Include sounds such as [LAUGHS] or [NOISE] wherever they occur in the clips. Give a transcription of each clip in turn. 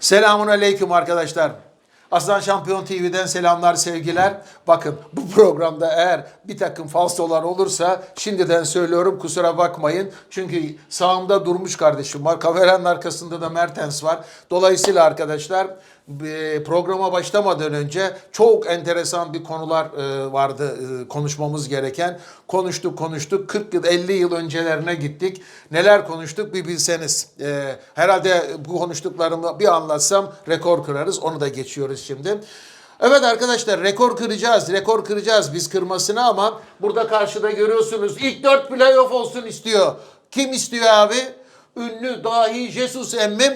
Selamun aleyküm arkadaşlar. Aslan Şampiyon TV'den selamlar, sevgiler. Bakın bu programda eğer bir takım falsolar olursa şimdiden söylüyorum kusura bakmayın. Çünkü sağımda Durmuş kardeşim var. Kameranın arkasında da Mertens var. Dolayısıyla arkadaşlar programa başlamadan önce çok enteresan bir konular e, vardı e, konuşmamız gereken. Konuştuk konuştuk 40 yıl 50 yıl öncelerine gittik. Neler konuştuk bir bilseniz. E, Herhalde bu konuştuklarımı bir anlatsam rekor kırarız. Onu da geçiyoruz şimdi. Evet arkadaşlar rekor kıracağız. Rekor kıracağız biz kırmasını ama burada karşıda görüyorsunuz ilk 4 playoff olsun istiyor. Kim istiyor abi? Ünlü dahi Jesus emmim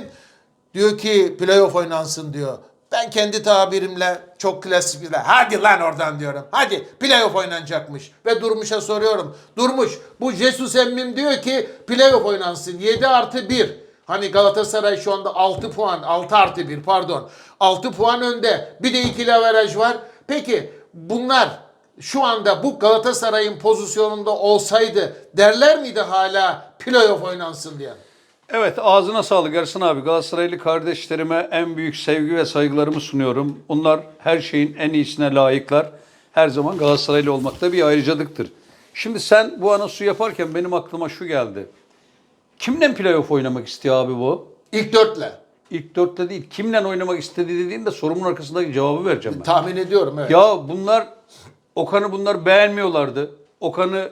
Diyor ki playoff oynansın diyor. Ben kendi tabirimle çok klasik bir hadi lan oradan diyorum. Hadi playoff oynanacakmış. Ve Durmuş'a soruyorum. Durmuş bu Jesus emmim diyor ki playoff oynansın. 7 artı 1. Hani Galatasaray şu anda 6 puan, 6 artı 1 pardon. 6 puan önde. Bir de ikili averaj var. Peki bunlar şu anda bu Galatasaray'ın pozisyonunda olsaydı derler miydi hala playoff oynansın diye? Evet ağzına sağlık Ersin abi. Galatasaraylı kardeşlerime en büyük sevgi ve saygılarımı sunuyorum. Onlar her şeyin en iyisine layıklar. Her zaman Galatasaraylı olmak da bir ayrıcalıktır. Şimdi sen bu anonsu yaparken benim aklıma şu geldi. Kimle playoff oynamak istiyor abi bu? İlk dörtle. İlk dörtte değil. Kimle oynamak istediği dediğinde sorumun arkasındaki cevabı vereceğim ben. Tahmin ediyorum evet. Ya bunlar Okan'ı bunlar beğenmiyorlardı. Okan'ı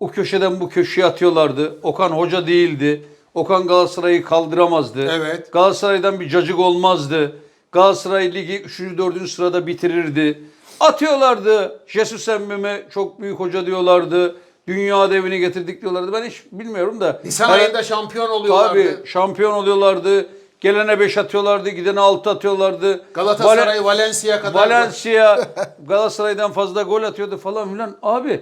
o köşeden bu köşeye atıyorlardı. Okan hoca değildi. Okan Galatasaray'ı kaldıramazdı. Evet. Galatasaray'dan bir cacık olmazdı. Galatasaray Ligi 3. 4. sırada bitirirdi. Atıyorlardı. Jesus Emmime çok büyük hoca diyorlardı. Dünya devini getirdik diyorlardı. Ben hiç bilmiyorum da. Nisan Her- ayında şampiyon oluyorlardı. Tabii şampiyon oluyorlardı. Gelene 5 atıyorlardı, gidene 6 atıyorlardı. Galatasaray Vale- Valencia kadar. Valencia [LAUGHS] Galatasaray'dan fazla gol atıyordu falan filan. Abi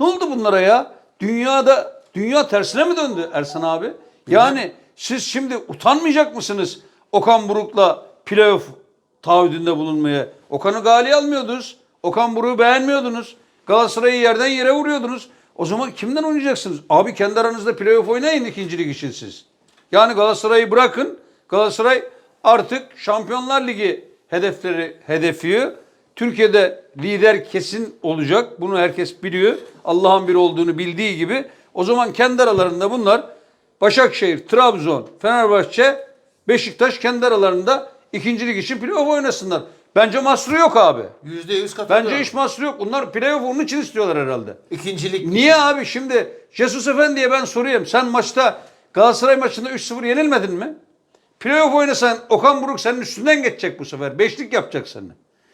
ne oldu bunlara ya? Dünyada dünya tersine mi döndü Ersan abi? Yani siz şimdi utanmayacak mısınız Okan Buruk'la playoff taahhüdünde bulunmaya? Okan'ı gali almıyordunuz. Okan Buruk'u beğenmiyordunuz. Galatasaray'ı yerden yere vuruyordunuz. O zaman kimden oynayacaksınız? Abi kendi aranızda playoff oynayın ikincilik için siz. Yani Galatasaray'ı bırakın. Galatasaray artık Şampiyonlar Ligi hedefleri hedefiyor. Türkiye'de lider kesin olacak. Bunu herkes biliyor. Allah'ın bir olduğunu bildiği gibi. O zaman kendi aralarında bunlar Başakşehir, Trabzon, Fenerbahçe, Beşiktaş kendi aralarında ikincilik için playoff oynasınlar. Bence mahsuru yok abi. Yüzde yüz katılıyorum. Bence hiç mahsuru yok. Bunlar playoff onun için istiyorlar herhalde. İkincilik. Niye abi şimdi Jesus Efendi'ye ben sorayım. Sen maçta Galatasaray maçında 3-0 yenilmedin mi? Playoff oynasan Okan Buruk senin üstünden geçecek bu sefer. Beşlik yapacak seninle.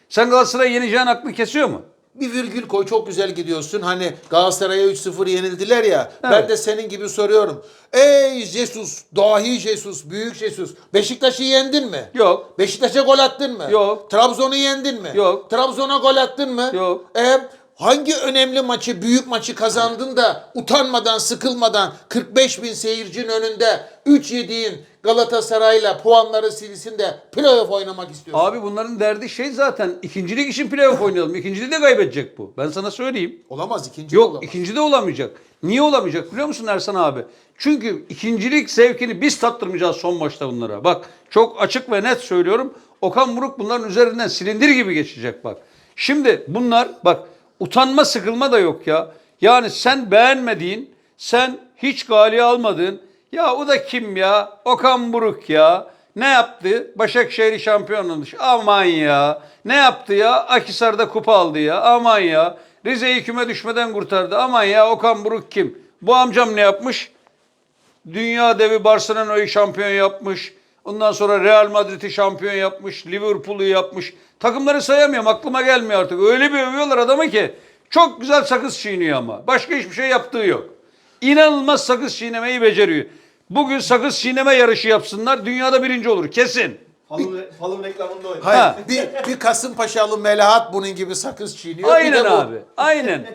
Sen Galatasaray'ı yeneceğin aklı kesiyor mu? Bir virgül koy çok güzel gidiyorsun. Hani Galatasaray'a 3-0 yenildiler ya. Ben de senin gibi soruyorum. Ey Jesus, dahi Jesus, büyük Jesus. Beşiktaş'ı yendin mi? Yok. Beşiktaş'a gol attın mı? Yok. Trabzon'u yendin mi? Yok. Trabzon'a gol attın mı? Yok. E, hangi önemli maçı, büyük maçı kazandın da utanmadan, sıkılmadan 45 bin seyircinin önünde 3 yediğin Galatasaray'la puanları silsin de playoff oynamak istiyorsun? Abi bunların derdi şey zaten ikincilik için playoff oynayalım. İkinciliği de kaybedecek bu. Ben sana söyleyeyim. Olamaz ikinci Yok olamaz. ikinci de olamayacak. Niye olamayacak biliyor musun Ersan abi? Çünkü ikincilik zevkini biz tattırmayacağız son maçta bunlara. Bak çok açık ve net söylüyorum. Okan Buruk bunların üzerinden silindir gibi geçecek bak. Şimdi bunlar bak utanma sıkılma da yok ya. Yani sen beğenmediğin, sen hiç gali almadığın, ya o da kim ya? Okan Buruk ya. Ne yaptı? Başakşehir'i şampiyon olmuş. Aman ya. Ne yaptı ya? Akisar'da kupa aldı ya. Aman ya. Rize'yi küme düşmeden kurtardı. Aman ya Okan Buruk kim? Bu amcam ne yapmış? Dünya devi Barcelona'yı şampiyon yapmış. Ondan sonra Real Madrid'i şampiyon yapmış. Liverpool'u yapmış. Takımları sayamıyorum. Aklıma gelmiyor artık. Öyle bir övüyorlar adamı ki. Çok güzel sakız çiğniyor ama. Başka hiçbir şey yaptığı yok. İnanılmaz sakız çiğnemeyi beceriyor. Bugün sakız çiğneme yarışı yapsınlar. Dünyada birinci olur. Kesin. Falın, falın reklamında oynadı. Hayır, Ha. bir, bir Kasımpaşalı Melahat bunun gibi sakız çiğniyor. bir Aynen de bu. abi. Aynen.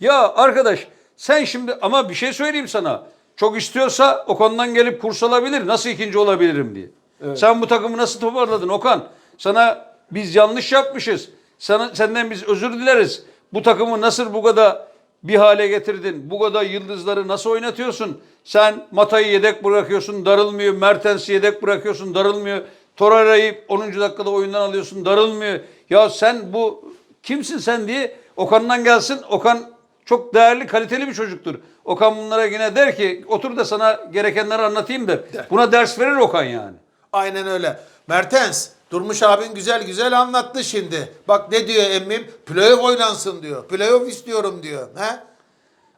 ya arkadaş sen şimdi ama bir şey söyleyeyim sana. Çok istiyorsa o konudan gelip kurs alabilir. Nasıl ikinci olabilirim diye. Sen bu takımı nasıl toparladın Okan? Sana biz yanlış yapmışız. Sana, senden biz özür dileriz. Bu takımı nasıl bu kadar bir hale getirdin? Bu kadar yıldızları nasıl oynatıyorsun? Sen Mata'yı yedek bırakıyorsun, darılmıyor. Mertens'i yedek bırakıyorsun, darılmıyor. Torreira'yı 10. dakikada oyundan alıyorsun darılmıyor. Ya sen bu kimsin sen diye Okan'dan gelsin. Okan çok değerli kaliteli bir çocuktur. Okan bunlara yine der ki otur da sana gerekenleri anlatayım da buna ders verir Okan yani. Aynen öyle. Mertens, Durmuş abin güzel güzel anlattı şimdi. Bak ne diyor emmim? Playoff oynansın diyor. Playoff istiyorum diyor. He?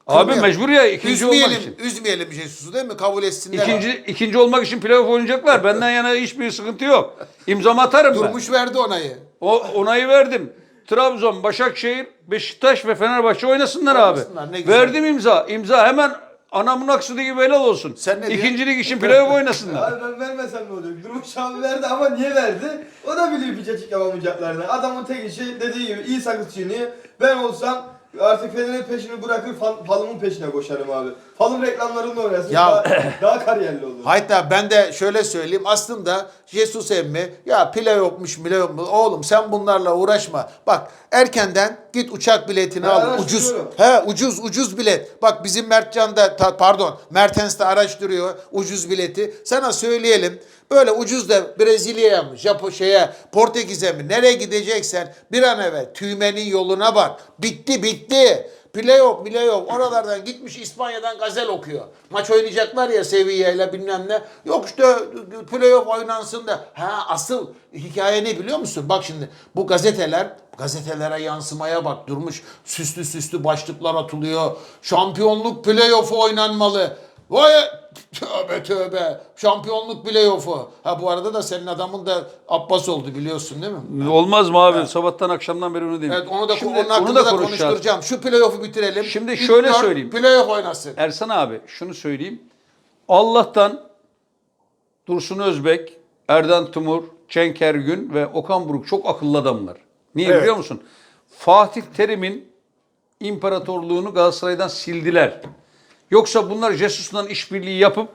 Abi Kırmıyor. mecbur ya ikinci olmak üzmeyelim, için. Üzmeyelim Jesus'u değil mi? Kabul etsinler. İkinci, ikinci olmak için playoff oynayacaklar. Benden yana hiçbir sıkıntı yok. İmzamı atarım ben. Durmuş verdi onayı. O onayı verdim. Trabzon, Başakşehir, Beşiktaş ve Fenerbahçe oynasınlar abi. Oynasınlar, ne güzel. Verdim imza. İmza hemen anamın aksudu gibi helal olsun. Sen ne diyorsun? İkincilik için playoff oynasınlar. Abi ben vermesem ne olacak? Durmuş abi verdi ama niye verdi? O da biliyor bir cacık yapamayacaklarını. Adamın tek işi dediği gibi iyi sakız çiğniyor. Ben olsam artık Fener'in peşini bırakır fal, falımın peşine koşarım abi. Falın reklamlarında oynasın. Ya- Daha, [LAUGHS] daha kariyerli olur. Hatta ben de şöyle söyleyeyim. Aslında Jesus emmi ya playoff'muş playoff'muş. Oğlum sen bunlarla uğraşma. Bak erkenden git uçak biletini Ben al. Ucuz. araştırıyorum. He ucuz ucuz bilet. Bak bizim Mertcan da ta- pardon Mertens de araştırıyor ucuz bileti. Sana söyleyelim. Böyle ucuz da Brezilya'ya mı, Japo şeye, Portekiz'e mi nereye gideceksen bir an evvel tüymenin yoluna bak. Bitti bitti. Playoff, playoff oralardan gitmiş İspanya'dan gazel okuyor. Maç oynayacaklar ya seviyeyle bilmem ne. Yok işte playoff oynansın da. Ha asıl hikaye ne biliyor musun? Bak şimdi bu gazeteler gazetelere yansımaya bak durmuş. Süslü süslü başlıklar atılıyor. Şampiyonluk playoff'u oynanmalı. Vay tövbe tövbe. Şampiyonluk playoff'u. Ha bu arada da senin adamın da Abbas oldu biliyorsun değil mi? Olmaz mı abi? Sabahtan akşamdan beri onu diyeyim. Evet onu da Şimdi onun hakkında onu da da konuşacağız. konuşturacağım. Şu playoff'u bitirelim. Şimdi İlk şöyle söyleyeyim. Playoff oynasın. Ersan abi şunu söyleyeyim. Allah'tan Dursun Özbek, Erden Timur, Cenk Ergün ve Okan Buruk çok akıllı adamlar. Niye Evet. biliyor musun? Fatih Terim'in imparatorluğunu Galatasaray'dan sildiler. Yoksa bunlar Jesus'la işbirliği yapıp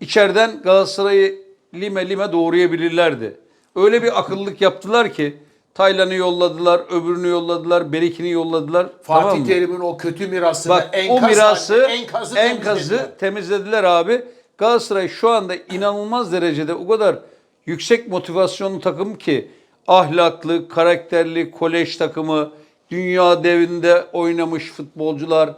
içeriden Galatasaray'ı lime lime doğrayabilirlerdi. Öyle bir akıllılık yaptılar ki Taylan'ı yolladılar, öbürünü yolladılar, Berik'ini yolladılar. Fatih tamam mı? Terim'in o kötü mirasını Bak enkaz o mirası enkazı, enkazı, temizlediler. temizlediler abi. Galatasaray şu anda inanılmaz derecede o kadar yüksek motivasyonlu takım ki ahlaklı, karakterli, kolej takımı, dünya devinde oynamış futbolcular,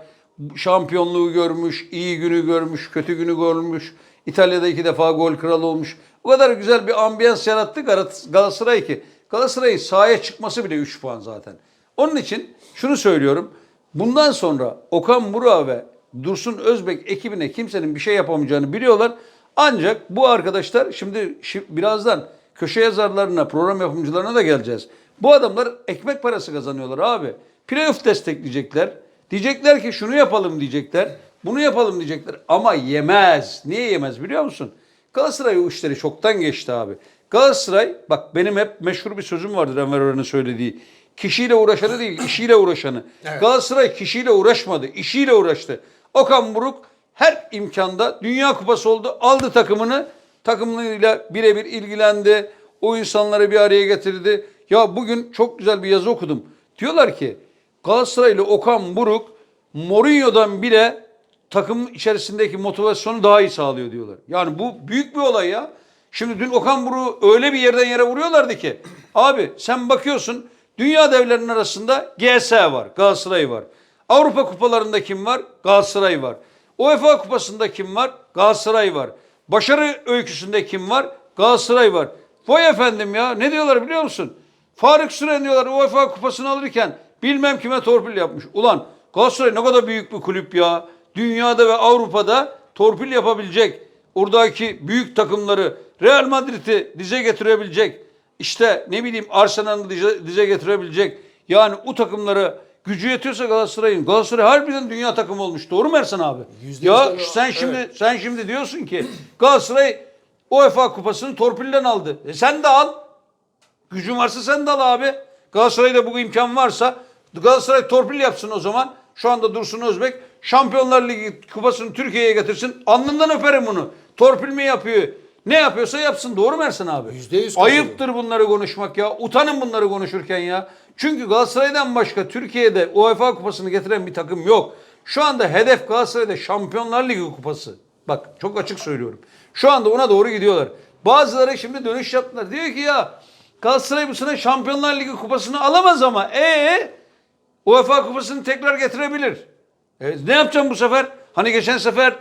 şampiyonluğu görmüş, iyi günü görmüş, kötü günü görmüş. İtalya'da iki defa gol kralı olmuş. O kadar güzel bir ambiyans yarattı Gal- Galatasaray ki Galatasaray'ın sahaya çıkması bile 3 puan zaten. Onun için şunu söylüyorum. Bundan sonra Okan Burak'a ve Dursun Özbek ekibine kimsenin bir şey yapamayacağını biliyorlar. Ancak bu arkadaşlar şimdi şi- birazdan köşe yazarlarına, program yapımcılarına da geleceğiz. Bu adamlar ekmek parası kazanıyorlar abi. Playoff destekleyecekler. Diyecekler ki şunu yapalım diyecekler. Bunu yapalım diyecekler. Ama yemez. Niye yemez biliyor musun? Galatasaray o işleri çoktan geçti abi. Galatasaray bak benim hep meşhur bir sözüm vardır Enver Ören'in söylediği. Kişiyle uğraşanı değil, işiyle uğraşanı. [CLEARS THROAT] Galatasaray kişiyle uğraşmadı, işiyle uğraştı. Okan Buruk her imkanda Dünya Kupası oldu. Aldı takımını, takımıyla birebir ilgilendi. O insanları bir araya getirdi. Ya bugün çok güzel bir yazı okudum. Diyorlar ki Galatasaraylı Okan Buruk Mourinho'dan bile takım içerisindeki motivasyonu daha iyi sağlıyor diyorlar. Yani bu büyük bir olay ya. Şimdi dün Okan Buruk'u öyle bir yerden yere vuruyorlardı ki. Abi sen bakıyorsun dünya devlerinin arasında GS var, Galatasaray var. Avrupa kupalarında kim var? Galatasaray var. UEFA kupasında kim var? Galatasaray var. Başarı öyküsünde kim var? Galatasaray var. Vay efendim ya ne diyorlar biliyor musun? Faruk Süren diyorlar UEFA kupasını alırken bilmem kime torpil yapmış. Ulan Galatasaray ne kadar büyük bir kulüp ya. Dünyada ve Avrupa'da torpil yapabilecek. Oradaki büyük takımları Real Madrid'i dize getirebilecek. İşte ne bileyim Arsenal'ı dize, dize getirebilecek. Yani o takımları gücü yetiyorsa Galatasaray'ın. Galatasaray harbiden dünya takımı olmuş. Doğru mu Ersan abi? Yüzde Ya yüz doğru. sen şimdi sen şimdi diyorsun ki Galatasaray UEFA kupasını torpilden aldı. E sen de al. Gücün varsa sen de al abi. Galatasaray'da bu imkan varsa Galatasaray torpil yapsın o zaman. Şu anda Dursun Özbek Şampiyonlar Ligi kupasını Türkiye'ye getirsin. Alnından öperim bunu. Torpil mi yapıyor? Ne yapıyorsa yapsın. Doğru mu Ersan abi? Yüzde yüz katılıyorum. Ayıptır bunları konuşmak ya. Utanın bunları konuşurken ya. Çünkü Galatasaray'dan başka Türkiye'de UEFA kupasını getiren bir takım yok. Şu anda hedef Galatasaray'da Şampiyonlar Ligi kupası. Bak çok açık söylüyorum. Şu anda ona doğru gidiyorlar. Bazıları şimdi dönüş yaptılar. Diyor ki ya Galatasaray bu sene Şampiyonlar Ligi kupasını alamaz ama e UEFA kupasını tekrar getirebilir. E, ne yapacağım bu sefer? Hani geçen sefer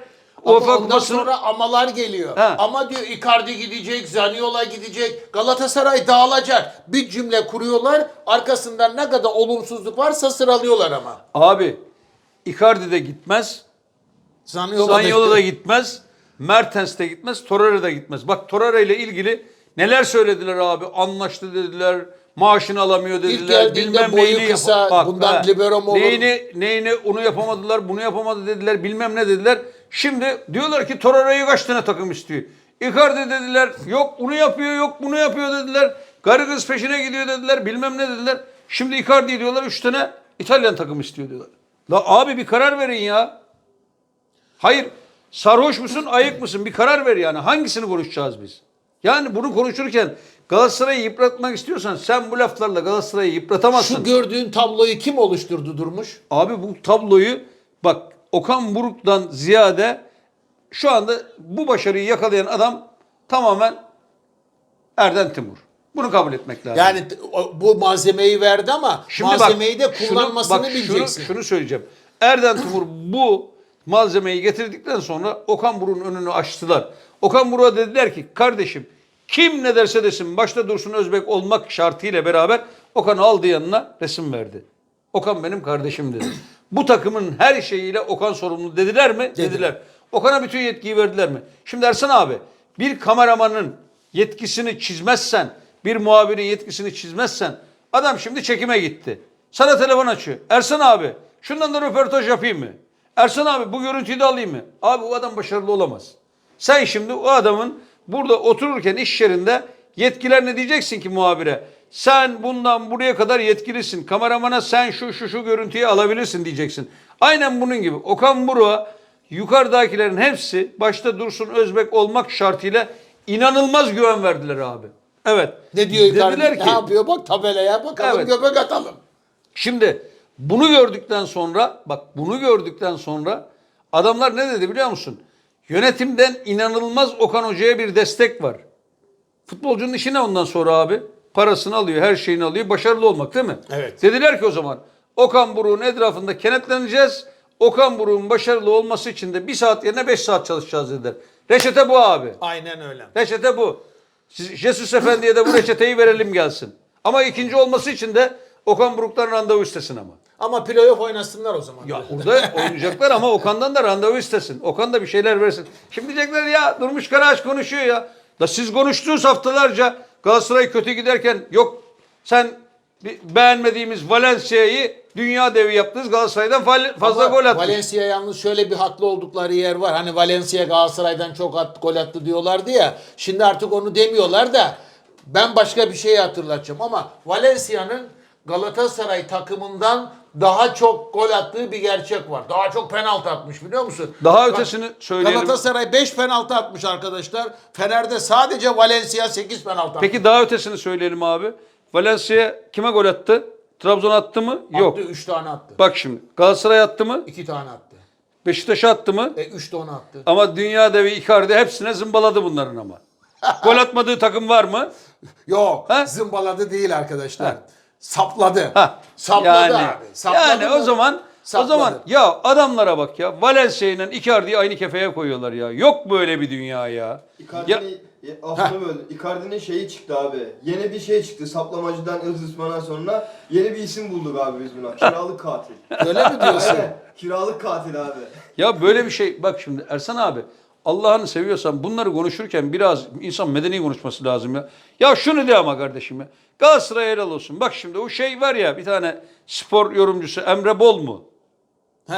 Ama UEFA ondan kupasını sonra amalar geliyor. Ha. Ama diyor Icardi gidecek, Zaniola gidecek, Galatasaray dağılacak. Bir cümle kuruyorlar. Arkasından ne kadar olumsuzluk varsa sıralıyorlar ama. abi Icardi de gitmez. Zaniola, Zanyola da gitmez. Mertens de gitmez. Torreira da gitmez. Bak Torreira ile ilgili neler söylediler abi. Anlaştı dediler. Maaşını alamıyor dediler. geldiğinde boyu kısa, bundan libero mu olur? Neyini, neyini onu yapamadılar, bunu yapamadı dediler. Bilmem ne dediler. Şimdi diyorlar ki Torreira'yı kaç tane takım istiyor? Icardi dediler. Yok bunu yapıyor, yok bunu yapıyor dediler. Garı kız peşine gidiyor dediler. Bilmem ne dediler. Şimdi Icardi diyorlar 3 tane İtalyan takım istiyor diyorlar. La abi bir karar verin ya. Hayır. Sarhoş musun, ayık mısın? Bir karar ver yani. Hangisini konuşacağız biz? Yani bunu konuşurken Galatasaray'ı yıpratmak istiyorsan sen bu laflarla Galatasaray'ı yıpratamazsın. Şu gördüğün tabloyu kim oluşturdu Durmuş? Abi bu tabloyu bak Okan Buruk'tan ziyade şu anda bu başarıyı yakalayan adam tamamen Erden Timur. Bunu kabul etmek lazım. Yani bu malzemeyi verdi ama malzemeyi de şunu- kullanmasını bak şunu- bileceksin. Şunu, söyleyeceğim. Erden Timur bu malzemeyi getirdikten sonra Okan Buruk'un önünü açtılar. Okan Buruk'a dediler ki kardeşim kim ne derse desin başta Dursun Özbek olmak şartıyla beraber Okan'ı aldı yanına resim verdi. Okan benim kardeşim dedi. bu takımın her şeyiyle Okan sorumlu dediler mi? Dediler. Okan'a bütün yetkiyi verdiler mi? Şimdi Ersan abi bir kameramanın yetkisini çizmezsen, bir muhabirin yetkisini çizmezsen adam şimdi çekime gitti. Sana telefon açıyor. Ersan abi şundan da röportaj yapayım mı? Ersan abi bu görüntüyü de alayım mı? Abi o adam başarılı olamaz. Sen şimdi o adamın burada otururken iş yerinde yetkilerine diyeceksin ki muhabire sen bundan buraya kadar yetkilisin. Kameramana sen şu şu şu görüntüyü alabilirsin diyeceksin. Aynen bunun gibi. Okan Buruk'a yukarıdakilerin hepsi başta Dursun Özbek olmak şartıyla inanılmaz güven verdiler abi. Evet. ne diyor ki Ne yapıyor? Bak tabelaya bakalım Evet. göbek atalım. Şimdi bunu gördükten sonra bak bunu gördükten sonra adamlar ne dedi biliyor musun? Yönetimden inanılmaz Okan Hoca'ya bir destek var. Futbolcunun işi ne ondan sonra abi? Parasını alıyor, her şeyini alıyor. Başarılı olmak değil mi? Evet. Dediler ki o zaman Okan Buruk'un etrafında kenetleneceğiz. Okan Buruk'un başarılı olması için de bir saat yerine beş saat çalışacağız dediler. Reçete bu abi. Aynen öyle. Reçete bu. Siz, Jesus Efendi'ye de bu reçeteyi verelim gelsin. Ama ikinci olması için de Okan Buruk'tan randevu istesin ama. Ama playoff oynasınlar o zaman. Ya orada oynayacaklar ama Okan'dan da randevu istesin. Okan da bir şeyler versin. Şimdi diyecekler ya Durmuş Karaağaç konuşuyor ya. Da siz konuştuğunuz haftalarca Galatasaray kötü giderken yok sen beğenmediğimiz Valencia'yı dünya devi yaptınız Galatasaray'dan fa- fazla Ama gol attınız. Valencia yalnız şöyle bir haklı oldukları yer var. Hani Valencia Galatasaray'dan çok at, gol attı diyorlardı ya. Şimdi artık onu demiyorlar da ben başka bir şey hatırlatacağım ama Valencia'nın Galatasaray takımından daha çok gol attığı bir gerçek var. Daha çok penaltı atmış biliyor musun? Daha ötesini söyleyelim. Galatasaray 5 penaltı atmış arkadaşlar. Fener'de sadece Valencia 8 penaltı atmış. Peki daha ötesini söyleyelim abi. Valencia kime gol attı? Trabzon attı mı? Yok. 3 tane attı. Bak şimdi Galatasaray attı mı? 2 tane attı. Beşiktaş'a attı mı? E 3 tane attı. Ama dünya devi Icardi hepsine zımbaladı bunların ama. [LAUGHS] Gol atmadığı takım var mı? Yok. Ha? Zımbaladı değil arkadaşlar. Sapladı. Ha. Sapladı yani, abi. Sapladı yani o mı? zaman Sapladı. o zaman ya adamlara bak ya. Valencia ile Icardi'yi aynı kefeye koyuyorlar ya. Yok böyle bir dünya ya. Icardi'nin aslında böyle. Icardi'nin şeyi çıktı abi. Yeni bir şey çıktı. Saplamacıdan Ilzısman'a sonra yeni bir isim bulduk abi biz buna. Kiralık katil. Öyle mi diyorsun? Kiralık katil abi. ya böyle bir şey bak şimdi Ersan abi Allah'ını seviyorsan bunları konuşurken biraz insan medeni konuşması lazım ya. Ya şunu de ama kardeşim ya. Galatasaray helal olsun. Bak şimdi o şey var ya bir tane spor yorumcusu Emre Bol mu? He.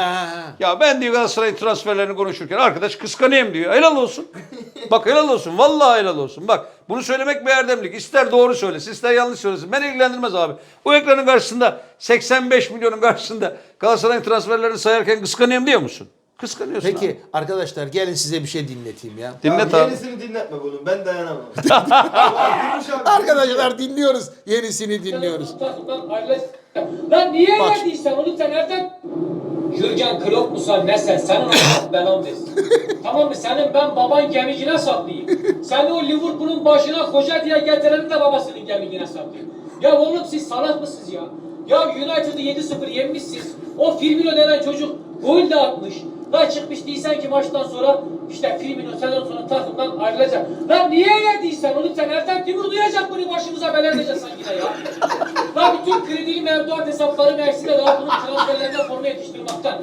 Ya ben diyor Galatasaray'ın transferlerini konuşurken arkadaş kıskanayım diyor. Helal olsun. [LAUGHS] Bak helal olsun. Vallahi helal olsun. Bak bunu söylemek bir erdemlik. İster doğru söylesin ister yanlış söylesin. Beni ilgilendirmez abi. Bu ekranın karşısında 85 milyonun karşısında Galatasaray'ın transferlerini sayarken kıskanayım diyor musun? Kıskanıyorsun abi. Peki arkadaşlar gelin size bir şey dinleteyim ya. Dinlet ya, abi. Yenisini dinletme bunu. Ben dayanamam. [LAUGHS] Abi. Arkadaşlar dinliyoruz. Yenisini dinliyoruz. Lan niye Bak. verdiysen onu sen nereden? Gürgen Klopp musan ne sen? Senin Allah belan versin. [LAUGHS] tamam mı? Senin ben baban gemicine saklayayım. Seni o Liverpool'un başına hoca diye getireni de babasının gemicine saklayayım. Ya oğlum siz salak mısınız ya? Ya United'ı 7-0 yenmişsiniz. O Firmino denen çocuk gol de atmış. Lan çıkmış değilsen ki maçtan sonra işte Firmino sezon sonu takımdan ayrılacak. Lan niye yediysen oğlum sen Ertem Timur duyacak bunu başımıza bela edeceksin yine ya. Lan bütün kredili mevduat hesapları eksik de daha bunun transferlerine forma yetiştirmekten.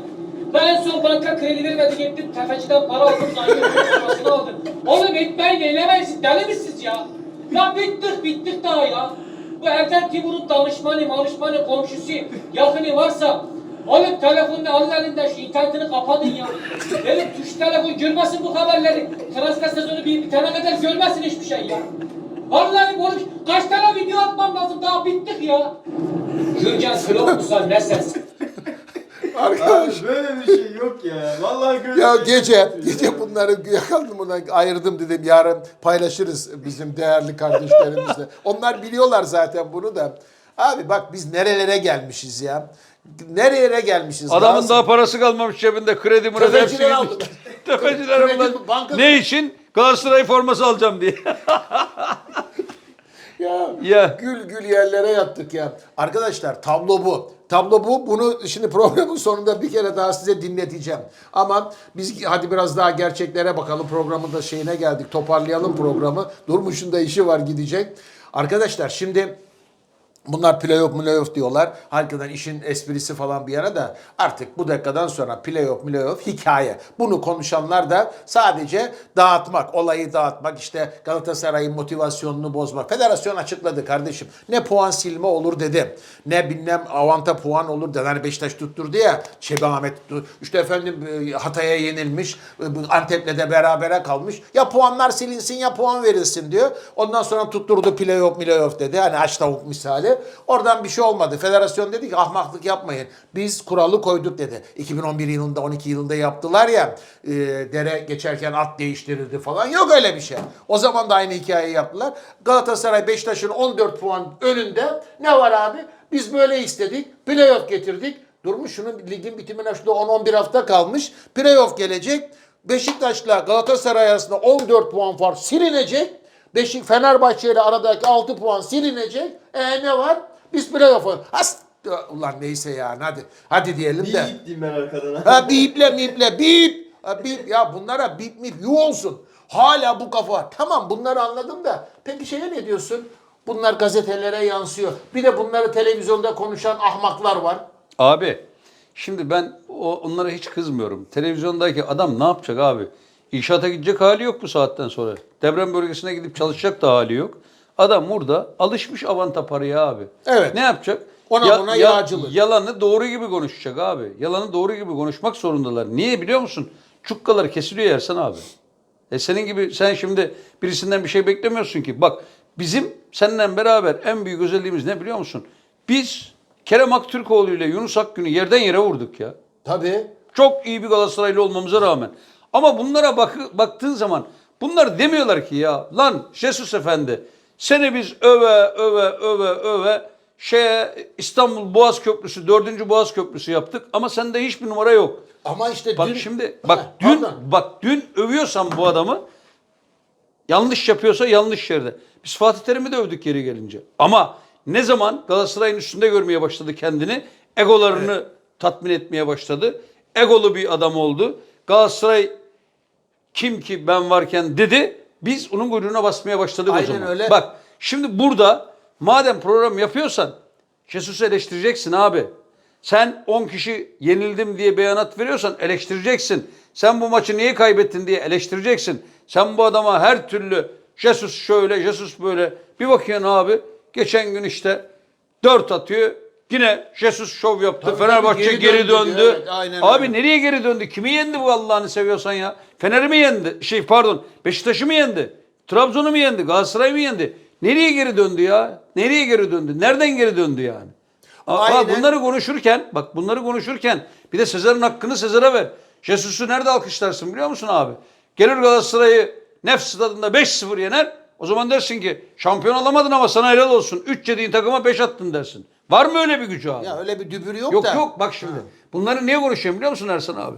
Ben en son banka kredi vermedi gittim tefeciden para aldım zannediyorum parasını aldım. Oğlum etmeyin eylemeyin siz deli misiniz ya? Ya bittik bittik daha ya. Bu Ertem Timur'un danışmanı, manışmanı, komşusu, yakını varsa Oğlum telefonunu alın elinden şu internetini kapatın ya. Benim tuş telefon görmesin bu haberleri. Transfer sezonu bir bitene kadar görmesin hiçbir şey ya. Vallahi oğlum kaç tane video atmam lazım daha bittik ya. Gürgen Klopp musan ne sensin? Arkadaş. Abi böyle bir şey yok ya. Vallahi gözüm Ya gece, gece bunları yakaladım buradan ayırdım dedim yarın paylaşırız bizim değerli kardeşlerimizle. Onlar biliyorlar zaten bunu da. Abi bak biz nerelere gelmişiz ya. Nerelere gelmişiz. Adamın Galatasaray- daha parası kalmamış cebinde kredi mredi hepsi Tefeciler gitmiş. aldılar. [LAUGHS] Tefeciler Kredi banka- Ne için? Galatasaray forması alacağım diye. [LAUGHS] Ya, Ya. gül gül yerlere yattık ya. Arkadaşlar tablo bu. Tablo bu. Bunu şimdi programın sonunda bir kere daha size dinleteceğim. Ama biz hadi biraz daha gerçeklere bakalım. Programın da şeyine geldik. Toparlayalım programı. Durmuş'un da işi var gidecek. Arkadaşlar şimdi Bunlar playoff playoff diyorlar. Hakikaten işin esprisi falan bir yana da artık bu dakikadan sonra playoff playoff hikaye. Bunu konuşanlar da sadece dağıtmak, olayı dağıtmak, işte Galatasaray'ın motivasyonunu bozmak. Federasyon açıkladı kardeşim. Ne puan silme olur dedi. Ne bilmem avanta puan olur dedi. Hani Beşiktaş tutturdu ya. Şebi Ahmet. İşte efendim e, Hatay'a yenilmiş. e, Antep'le de berabere kalmış. Ya puanlar silinsin ya puan verilsin diyor. Ondan sonra tutturdu playoff playoff dedi. Hani aç tavuk misali. Oradan bir şey olmadı. Federasyon dedi ki ahmaklık yapmayın. Biz kuralı koyduk dedi. 2011 yılında 12 yılında yaptılar ya e, dere geçerken at değiştirildi falan. Yok öyle bir şey. O zaman da aynı hikayeyi yaptılar. Galatasaray Beşiktaş'ın 14 puan önünde. Ne var abi? Biz böyle istedik. Playoff getirdik. Durmuş şunun ligin bitimine şurada 10-11 hafta kalmış. Playoff gelecek. Beşiktaş'la Galatasaray arasında 14 puan fark silinecek. Beşik Fenerbahçe ile aradaki 6 puan silinecek. E ne var? Biz playoff'a. Has ulan neyse yani hadi. Hadi diyelim de. Bir gittim ben arkadan. Ha biple miple bip. Ha, bip. Ya bunlara bip mip yu olsun. Hala bu kafa. Tamam bunları anladım da. Peki şeye ne diyorsun? Bunlar gazetelere yansıyor. Bir de bunları televizyonda konuşan ahmaklar var. Abi şimdi ben o, onlara hiç kızmıyorum. Televizyondaki adam ne yapacak abi? İnşaata gidecek hali yok bu saatten sonra. Deprem bölgesine gidip çalışacak da hali yok. Adam burada alışmış avanta paraya abi. Evet. Ne yapacak? Ona buna yağcılık. Yalanı doğru gibi konuşacak abi. Yalanı doğru gibi konuşmak zorundalar. Niye biliyor musun? Çukkaları kesiliyor yersen abi. E senin gibi sen şimdi birisinden bir şey beklemiyorsun ki. Bak bizim seninle beraber en büyük özelliğimiz ne biliyor musun? Biz Kerem Aktürkoğlu ile Yunus Akgün'ü yerden yere vurduk ya. Tabii. Çok iyi bir Galatasaraylı olmamıza rağmen. Ama bunlara bak, baktığın zaman bunlar demiyorlar ki ya lan Jesus Efendi seni biz öve öve öve öve şeye İstanbul Boğaz Köprüsü 4. Boğaz Köprüsü yaptık ama sende hiçbir numara yok. Ama işte Bak dün... şimdi bak Ha, dün pardon. bak dün övüyorsan bu adamı yanlış yapıyorsa yanlış yerde. Biz Fatih Terim'i de övdük geri gelince. Ama ne zaman Galatasaray'ın üstünde görmeye başladı kendini, egolarını tatmin etmeye başladı. Egolu bir adam oldu. Galatasaray kim ki ben varken dedi. Biz onun kuyruğuna basmaya başladık Aynen o zaman. öyle. Bak şimdi burada madem program yapıyorsan Jesus'u eleştireceksin abi. Sen 10 kişi yenildim diye beyanat veriyorsan eleştireceksin. Sen bu maçı niye kaybettin diye eleştireceksin. Sen bu adama her türlü Jesus şöyle, Jesus böyle. Bir bakıyorsun abi geçen gün işte 4 atıyor. Yine Jesus şov yaptı. Tabii, Fenerbahçe geri, geri döndü. döndü. Evet, aynen abi öyle. nereye geri döndü? Kimi yendi bu Allah'ını seviyorsan ya? Fener'i mi yendi? Şey pardon Beşiktaş'ı mı yendi? Trabzon'u mu yendi? Galatasaray'ı mı yendi? Nereye geri döndü ya? Nereye geri döndü? Nereden geri döndü yani? Aa, Aynen. bunları konuşurken bak bunları konuşurken bir de Sezar'ın hakkını Sezar'a ver. Jesus'u nerede alkışlarsın biliyor musun abi? Gelir Galatasaray'ı Nef stadında 5-0 yener. O zaman dersin ki şampiyon olamadın ama sana helal olsun. 3 yediğin takıma 5 attın dersin. Var mı öyle bir gücü abi? Ya öyle bir dübürü yok, Yok da. yok bak şimdi. Bunları niye konuşuyorum biliyor musun Ersan abi?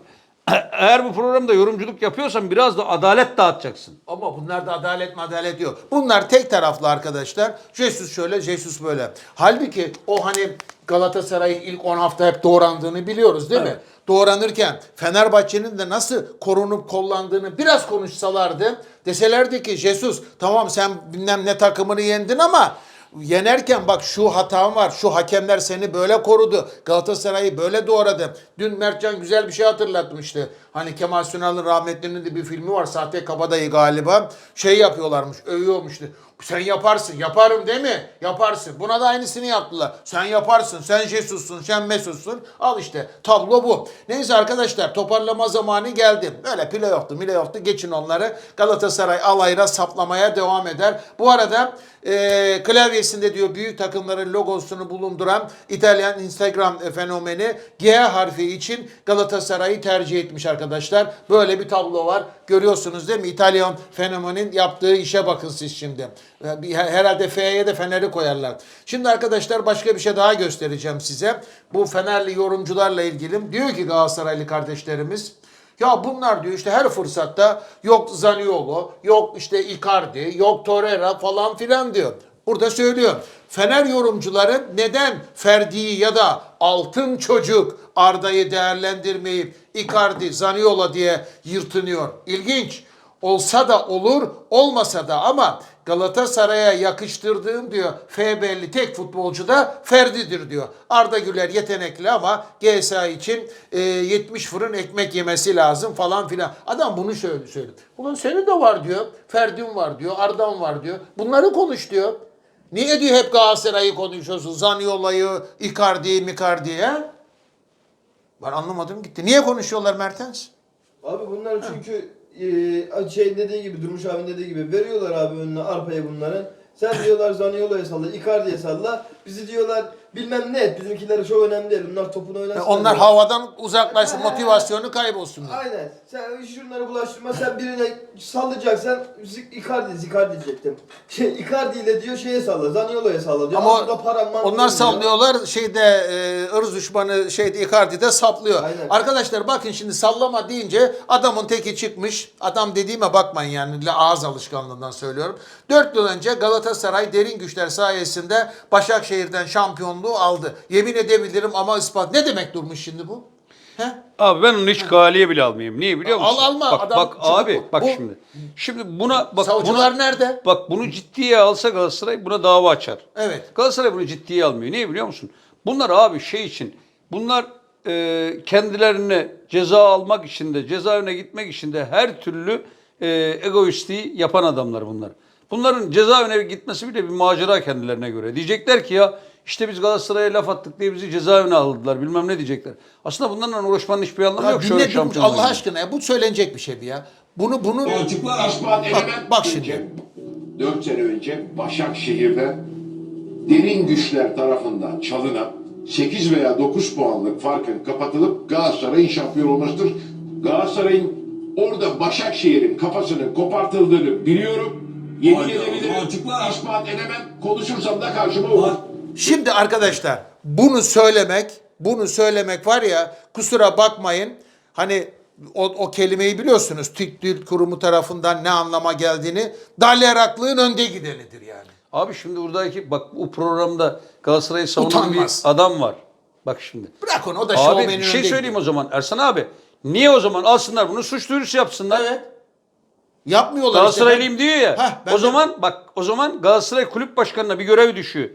[CLEARS THROAT] Eğer bu programda yorumculuk yapıyorsan biraz da adalet dağıtacaksın. Ama bunlarda adalet madalet yok. Bunlar tek taraflı arkadaşlar. Jesus şöyle, Jesus böyle. Halbuki o hani Galatasaray'ın ilk 10 hafta hep doğrandığını biliyoruz değil mi? Doğranırken Fenerbahçe'nin de nasıl korunup kollandığını biraz konuşsalardı. Deselerdi ki Jesus tamam sen bilmem ne takımını yendin ama yenerken bak şu hatan var. Şu hakemler seni böyle korudu. Galatasaray'ı böyle doğradı. Dün Mertcan güzel bir şey hatırlatmıştı. Hani Kemal Sunal'ın rahmetlinin de bir filmi var. Sahte Kabadayı galiba. Şey yapıyorlarmış. Övüyormuştu. Sen yaparsın. Yaparım değil mi? Yaparsın. Buna da aynısını yaptılar. Sen yaparsın. Sen Jesus'sun. Sen Mesut'sun. Al işte. Tablo bu. Neyse arkadaşlar toparlama zamanı geldi. Böyle mile yoktu. Geçin onları. Galatasaray alayına saplamaya devam eder. Bu arada e, klavyesinde diyor büyük takımların logosunu bulunduran İtalyan Instagram fenomeni G harfi için Galatasaray'ı tercih etmiş arkadaşlar. Böyle bir tablo var. Görüyorsunuz değil mi? İtalyan fenomenin yaptığı işe bakın siz şimdi. E, bir- Herhalde F'ye de Fener'i koyarlar. Şimdi arkadaşlar başka bir şey daha göstereceğim size. Bu Fenerli yorumcularla ilgili. Diyor ki Galatasaraylı kardeşlerimiz. Ya bunlar diyor işte her fırsatta yok Zaniolo, yok işte Icardi, yok Torreira falan filan diyor. Burada söylüyor. Fener yorumcuları neden Ferdi'yi ya da altın çocuk Arda'yı değerlendirmeyip Icardi, Zaniolo diye yırtınıyor. İlginç. Olsa da olur, olmasa da ama Galatasaray'a yakıştırdığım diyor FB'li tek futbolcu da Ferdi'dir diyor. Arda Güler yetenekli ama GSA için e, 70 fırın ekmek yemesi lazım falan filan. Adam bunu şöyle söylüyor. Ulan senin de var diyor. Ferdi'm var diyor. Arda'm var diyor. Bunları konuş diyor. Niye diyor hep Galatasaray'ı konuşuyorsun? Zaniolo'yu, Icardi'yi, Micardi'yi? Ben anlamadım gitti. Niye konuşuyorlar Mertens? Abi bunlar çünkü e, şey dediği gibi Durmuş abinin dediği gibi veriyorlar abi önüne arpaya bunların. Sen diyorlar Zaniolo'ya salla, Icardi'ye salla. Bizi diyorlar bilmem ne et. Bizimkileri çok önemli değil. Bunlar topunu oynasın. Onlar havadan uzaklaşsın, [LAUGHS] motivasyonu kaybolsun diye. Aynen. Sen şunları bulaştırma. Sen birine sallayacaksan Zik- Icardi, Icardi diyecektim. Şey, Icardi ile diyor şeye salla, Zaniolo'ya salla diyor. Ama burada param var, onlar diyor. sallıyorlar şeyde e, ırz düşmanı şeyde Icardi'de saplıyor. Aynen. Arkadaşlar bakın şimdi sallama deyince adamın teki çıkmış. Adam dediğime bakmayın yani la- ağız alışkanlığından söylüyorum. 4 yıl önce Galatasaray derin güçler sayesinde Başakşehir'den şampiyonluğu aldı. Yemin edebilirim ama ispat. Ne demek durmuş şimdi bu? He? Abi ben onu hiç galiye bile almayayım. Niye biliyor musun? Al, alma. Bak, Adam bak abi bu- bak bu- şimdi. Şimdi buna bak Savcılar buna, nerede? Bak bunu ciddiye alsa Galatasaray buna dava açar. Evet. Galatasaray bunu ciddiye almıyor. Niye biliyor musun? Bunlar abi şey için bunlar e, kendilerine ceza almak için de cezaevine gitmek için de her türlü e, egoistliği yapan adamlar bunlar. Bunların cezaevine gitmesi bile bir macera kendilerine göre. Diyecekler ki ya işte biz Galatasaray'a laf attık diye bizi cezaevine aldılar bilmem ne diyecekler. Aslında bunlarla uğraşmanın hiçbir anlamı Ya yok. dinle Şöyle Durmuş, şampiyonlar Allah gibi. aşkına ya bu söylenecek bir şey mi ya? Bunu bunu Koltuklar Aspat Element bak önce, 4 sene önce Başakşehir'de derin güçler tarafından çalınan 8 veya 9 puanlık farkın kapatılıp Galatasaray'ın şampiyon olmasıdır. Galatasaray'ın orada Başakşehir'in kafasının kopartıldığını biliyorum. Yemin Hayda, edebilirim. koltuklar- Aspat Element konuşursam da karşıma olur. Şimdi arkadaşlar bunu söylemek, bunu söylemek var ya kusura bakmayın. Hani o, o kelimeyi biliyorsunuz Türk Dil Kurumu tarafından ne anlama geldiğini. Dalyaraklığın önde gidenidir yani. Abi şimdi buradaki bak bu programda Galatasaray'ı savunan Utanmaz. bir adam var. Bak şimdi. Bırak onu o da Abi şovmenin bir şey önde söyleyeyim o zaman Ersan abi. Niye o zaman alsınlar bunu suç duyurusu yapsınlar. Evet. Yapmıyorlar Galatasaraylıyım işte. diyor ya. Heh, ben o de- zaman bak o zaman Galatasaray kulüp başkanına bir görev düşüyor.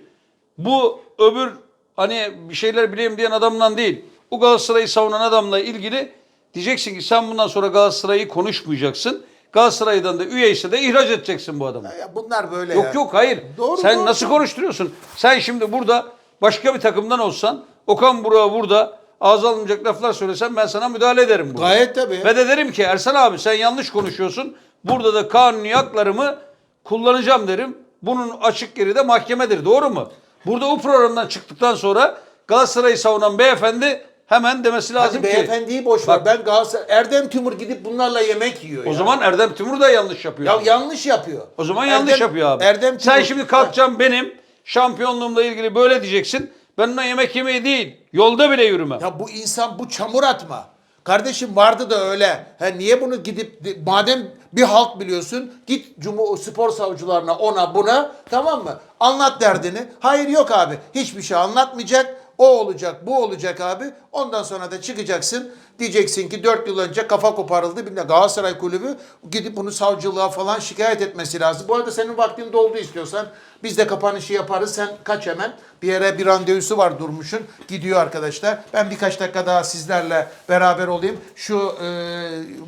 Bu öbür hani bir şeyler bileyim diyen adamdan değil. Bu Galatasaray'ı savunan adamla ilgili diyeceksin ki sen bundan sonra Galatasaray'ı konuşmayacaksın. Galatasaray'dan da üyeyse de ihraç edeceksin bu adamı. Ya bunlar böyle ya. Yok yok hayır. Doğru, Sen doğru. nasıl konuşturuyorsun? Sen şimdi burada başka bir takımdan olsan Okan Burak'a burada ağza alınacak laflar söylesen ben sana müdahale ederim burada. Gayet tabii. Ve de derim ki Ersan abi sen yanlış konuşuyorsun. Burada da kanuni haklarımı kullanacağım derim. Bunun açık yeri de mahkemedir. Doğru mu? Burada o programdan çıktıktan sonra Galatasaray'ı savunan beyefendi hemen demesi lazım Hadi ki. beyefendiyi boş ver. Bak- Ben Galatasaray Erdem Timur gidip bunlarla yemek yiyor O ya. zaman Erdem Timur da yanlış yapıyor. ya yanlış yapıyor. O zaman Erdem- yanlış yapıyor abi. Erdem Sen Timur- şimdi kalkacaksın benim şampiyonluğumla ilgili böyle diyeceksin. Ben ona yemek yemeyi değil, yolda bile yürümem. Ya bu insan bu çamur atma. Kardeşim vardı da öyle. Ha niye bunu gidip madem bir halk biliyorsun git Cumu spor savcılarına ona buna tamam mı? Anlat derdini. Hayır yok abi. Hiçbir şey anlatmayacak. O olacak, bu olacak abi. Ondan sonra da çıkacaksın. Diyeceksin ki 4 yıl önce kafa koparıldı. Bir de Galatasaray kulübü gidip bunu savcılığa falan şikayet etmesi lazım. Bu arada senin vaktin doldu istiyorsan biz de kapanışı yaparız. Sen kaç hemen. Bir yere bir randevusu var Durmuş'un. Gidiyor arkadaşlar. Ben birkaç dakika daha sizlerle beraber olayım. Şu e,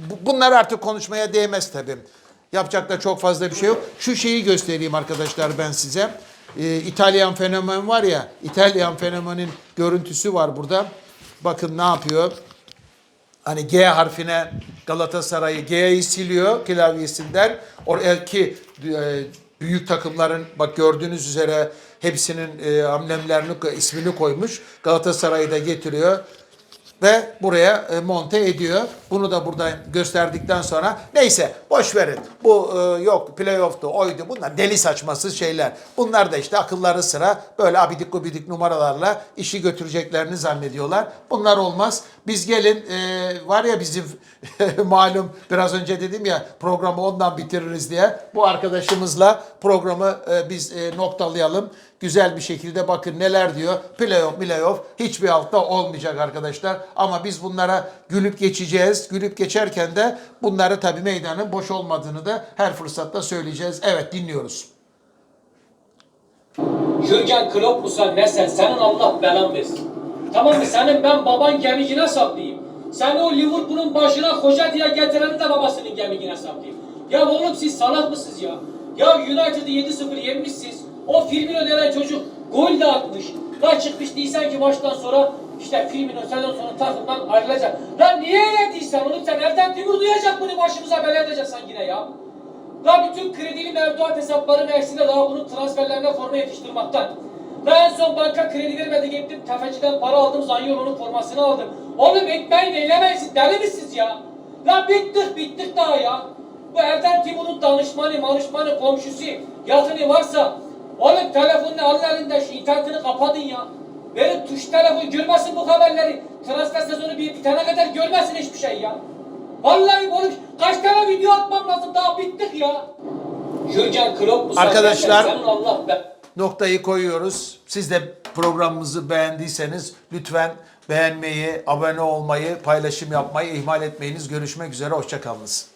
bu- bunlar artık konuşmaya değmez tabii. Yapacak da çok fazla bir şey yok. Şu şeyi göstereyim arkadaşlar ben size. Ee, İtalyan fenomen var ya, İtalyan fenomenin görüntüsü var burada. Bakın ne yapıyor? Hani G harfine Galatasaray'ı G'yi siliyor klavyesinden. Oradaki e, büyük takımların bak gördüğünüz üzere hepsinin e, amblemlerini, ismini koymuş. Galatasaray'ı da getiriyor ve buraya e, monte ediyor. Bunu da burada gösterdikten sonra neyse boş verin. Bu e, yok playoff'tu oydu bunlar deli saçmasız şeyler. Bunlar da işte akılları sıra böyle abidik gubidik numaralarla işi götüreceklerini zannediyorlar. Bunlar olmaz. Biz gelin e, var ya bizim [LAUGHS] malum biraz önce dedim ya programı ondan bitiririz diye. Bu arkadaşımızla programı e, biz e, noktalayalım. Güzel bir şekilde bakın neler diyor. Playoff, playoff hiçbir altta olmayacak arkadaşlar. Ama biz bunlara gülüp geçeceğiz. Gülüp geçerken de bunları tabii meydanın boş olmadığını da her fırsatta söyleyeceğiz. Evet dinliyoruz. Jürgen Klopp musan ne sen? Senin Allah belan versin. Tamam mı? Senin ben baban gemicine saklayayım. Seni o Liverpool'un başına hoca diye getireni de babasının gemicine saklayayım. Ya oğlum siz salak mısınız ya? Ya United'ı 7-0 yenmişsiniz. O Firmino denen çocuk gol de atmış. Lan çıkmış değilsen ki maçtan sonra işte Firmino sezon sonu takımdan ayrılacak. Lan niye elediysen oğlum sen Ertem Timur duyacak bunu başımıza bela edeceksin yine ya. Daha bütün kredili mevduat hesaplarım eksine daha bunun transferlerine forma yetiştirmaktan. Daha en son banka kredi vermedi gittim tefeciden para aldım Zanyolo'nun formasını aldım. Oğlum ekmeği eylemeyin deli misiniz ya? Ya bittik bittik daha ya. Bu Erdem Timur'un danışmanı, manışmanı, komşusu, yakını varsa oğlum telefonunu alın elinden şu internetini kapatın ya. Benim tuş telefon görmesin bu haberleri. Transfer sezonu bir bitene kadar görmesin hiçbir şey ya. Vallahi oğlum kaç tane video atmam lazım daha bittik ya. Jürgen Klopp bu Arkadaşlar- Allah be. Noktayı koyuyoruz. Siz de programımızı beğendiyseniz lütfen beğenmeyi, abone olmayı, paylaşım yapmayı ihmal etmeyiniz. Görüşmek üzere, hoşçakalınız.